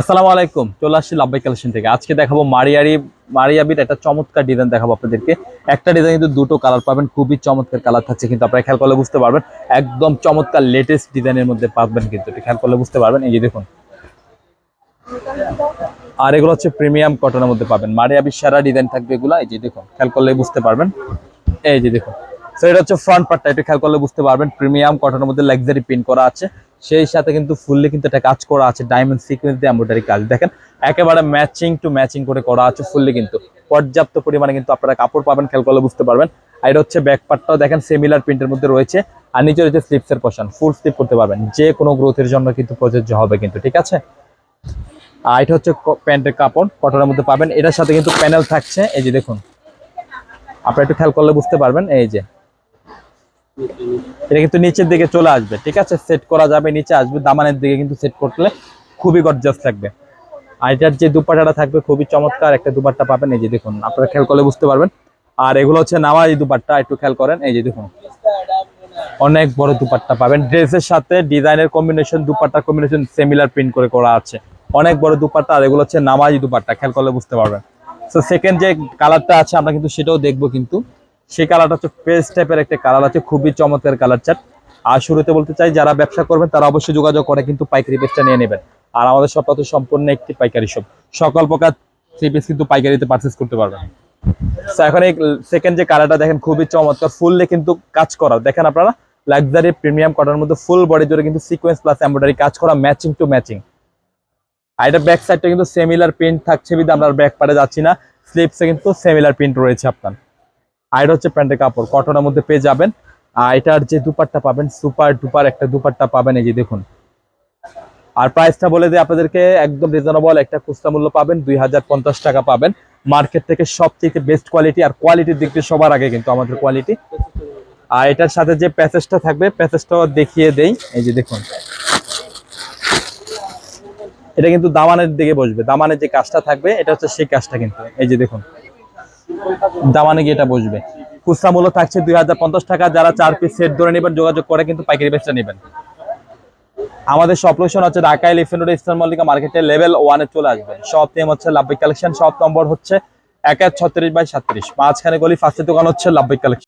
আসসালামু আলাইকুম, চলে আসছি লাভবাই কালেকশন থেকে। আজকে দেখাবো মারিয়ারি, মারিয়াবির একটা চমৎকার ডিজাইন দেখাবো আপনাদেরকে। একটা ডিজাইন কিন্তু দুটো কালার পাবেন, খুবই চমৎকার কালার থাকছে কিন্তু আপনারা খেয়াল করলে বুঝতে পারবেন, একদম চমৎকার লেটেস্ট ডিজাইনের মধ্যে পাবেন কিন্তু খেয়াল করলে বুঝতে পারবেন। এই যে দেখুন। আর এগুলো হচ্ছে প্রিমিয়াম কটনের মধ্যে পাবেন। মারিয়াবির সারা ডিজাইন থাকবে এগুলো, এই যে দেখুন, খেয়াল করলে বুঝতে পারবেন। এই যে দেখুন। তো এটা হচ্ছে ফ্রন্ট পার্টটা এটা খেয়াল করলে বুঝতে পারবেন। প্রিমিয়াম কটনের মধ্যে লাক্সারি প্রিন্ট করা আছে। সেই সাথে কিন্তু ফুললি কিন্তু এটা কাজ করা আছে। ডায়মন্ড সিকোয়েন্স দিয়ে এমব্রয়ডারি কাজ। দেখেন, একেবারে ম্যাচিং টু ম্যাচিং করে করা আছে ফুললি কিন্তু। পর্যাপ্ত পরিমাণে কিন্তু আপনারা কাপড় পাবেন, খেয়াল করলে বুঝতে পারবেন। আর এটা হচ্ছে ব্যাক পার্টটাও দেখেন সেমিলার প্রিন্টের মধ্যে রয়েছে। আর নিচে রয়েছে স্লিপসের পোর্শন ফুল স্লিপ করতে পারবেন। যে কোনো গ্রোথের জন্য কিন্তু প্রযোজ্য হবে কিন্তু, ঠিক আছে? আর এটা হচ্ছে প্যান্টের কাপড় কটনের মধ্যে পাবেন। এটার সাথে কিন্তু প্যানেল থাকছে। এই যে দেখুন। আপনারা একটু খেয়াল করলে বুঝতে পারবেন। এই যে এটা কিন্তু নিচের দিকে চলে আসবে, ঠিক আছে? সেট করা যাবে, নিচে আসবে, দামানের দিকে কিন্তু সেট করলে খুবই গর্জাস থাকবে আর এটার যে দুপাটাটা থাকবে খুবই চমৎকার, একটা দুপাট্টা পাবেন, এই যে দেখুন, আপনারা খেয়াল করলে বুঝতে পারবেন। আর এগুলো হচ্ছে নামাজি দুপাট্টা, একটু খেয়াল করেন, এই যে দেখুন। অনেক বড় দুপাট্টা পাবেন। ড্রেসের সাথে ডিজাইনের কম্বিনেশন দুপাট্টার কম্বিনেশন সিমিলার প্রিন্ট করে করা আছে। অনেক বড় দুপাট্টা, আর এগুলো হচ্ছে নামাজি দুপাট্টা, খেয়াল করলে বুঝতে পারবেন। তো সেকেন্ড যে কালারটা আছে, আমরা কিন্তু সেটাও দেখব কিন্তু। সেই কালারটা হচ্ছে পেস্ট টাইপের একটা কালার আছে, খুবই চমৎকার কালার চার্ট আর শুরুতে বলতে চাই, যারা ব্যবসা করবেন, তারা অবশ্যই যোগাযোগ করে কিন্তু পাইকারি পেজটা নিয়ে নেবেন। আর আমাদের সবটা তো সম্পূর্ণ একটি পাইকারি শপ সকল প্রকার থ্রি পিস কিন্তু পাইকারিতে পারচেস করতে পারবেন। এখন এই সেকেন্ড যে কালারটা দেখেন, খুবই চমৎকার ফুললে কিন্তু কাজ করা। দেখেন আপনারা লাক্সারি প্রিমিয়াম কটনের মধ্যে ফুল বডি জুড়ে কিন্তু সিকোয়েন্স প্লাস এমব্রয়ডারি কাজ করা ম্যাচিং টু ম্যাচিং আর এটা ব্যাক সাইডটা কিন্তু সেমিলার প্রিন্ট থাকছে বিধে আমরা ব্যাক পারে যাচ্ছি না। স্লিপসে কিন্তু সেমিলার প্রিন্ট রয়েছে আপনার। আর এটা হচ্ছে প্যান্টের কাপড়, কটনের মধ্যে পেয়ে যাবেন। আর এটার যে দুপাট্টা পাবেন, সুপার ডুপার একটা দুপাট্টা পাবেন, এই যে দেখুন। আর প্রাইসটা বলে দিই আপনাদেরকে, একদম রিজনেবল একটা খুচরা মূল্য পাবেন, দুই হাজার পঞ্চাশ টাকা পাবেন। মার্কেট থেকে সবথেকে বেস্ট কোয়ালিটি আর কোয়ালিটির দিক দিয়ে সবার আগে কিন্তু আমাদের কোয়ালিটি আর এটার সাথে যে প্যাসেজটা থাকবে, প্যাসেজটাও দেখিয়ে দেই, এই যে দেখুন। এটা কিন্তু দামানের দিকে বসবে, দামানের যে কাজটা থাকবে, এটা হচ্ছে সেই কাজটা কিন্তু, এই যে দেখুন। দামানে গিয়ে এটা বসবে। খুচরা মূল্য থাকছে দুই হাজার পঞ্চাশ টাকা। যারা চার পিস সেট ধরে নেবেন, যোগাযোগ করে কিন্তু পাইকারি বেচটা নেবেন। আমাদের সব লোকেশন হচ্ছে Dhaka Elephant Road Eastern Mallika মার্কেটে লেভেল ওয়ানে চলে আসবে সব নেম হচ্ছে লাভবিক কালেকশন সব নম্বর হচ্ছে এক এক ছত্রিশ বাই সাত্রিশ। মাঝখানে গলি ফার্স্টের দোকান হচ্ছে লাভবিক কালেকশন